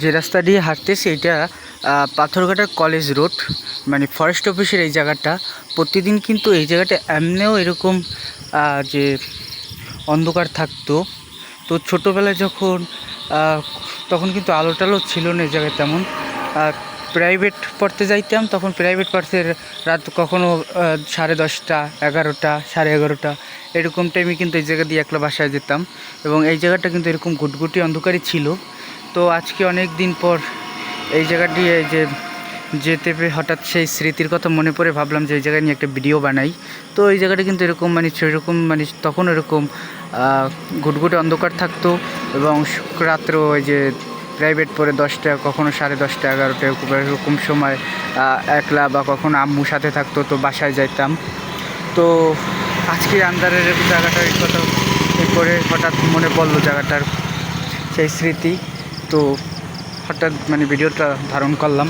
যে রাস্তা দিয়ে হাঁটতেছি এটা আহ, পাথরঘাটার কলেজ রোড মানে ফরেস্ট অফিসের এই জায়গাটা। প্রতিদিন কিন্তু এই জায়গাটা এমনিও এরকম যে অন্ধকার থাকতো। তো ছোটোবেলায় যখন তখন কিন্তু আলো টালো ছিল না এই জায়গায় তেমন। প্রাইভেট পড়তে যাইতাম তখন প্রাইভেট পড়তে রাত কখনো সাড়ে দশটা এগারোটা সাড়ে এগারোটা এরকম টাইমে কিন্তু এই জায়গা দিয়ে একলা বাসায় যেতাম। এবং এই জায়গাটা কিন্তু এরকম ঘুটঘুটি অন্ধকারই ছিল। তো আজকে অনেক দিন পর এই জায়গাটি, এই যে যেতে পেরে হঠাৎ সেই স্মৃতির কথা মনে পড়ে, ভাবলাম যে এই জায়গায় নিয়ে একটা ভিডিও বানাই। তো এই জায়গাটা কিন্তু এরকম মানে সেরকম মানে তখন এরকম ঘুটঘুটে অন্ধকার থাকতো এবং রাত্র ওই যে প্রাইভেট পরে দশটা, কখনো সাড়ে দশটা, এগারোটা, এরকম এরকম সময় একলা বা কখনো আম্মু সাথে থাকতো, তো বাসায় যাইতাম। তো আজকে আন্দারের জায়গাটার কথা করে হঠাৎ মনে পড়ল জায়গাটার সেই স্মৃতি। তো হঠাৎ মানে ভিডিওটা ধারণ করলাম।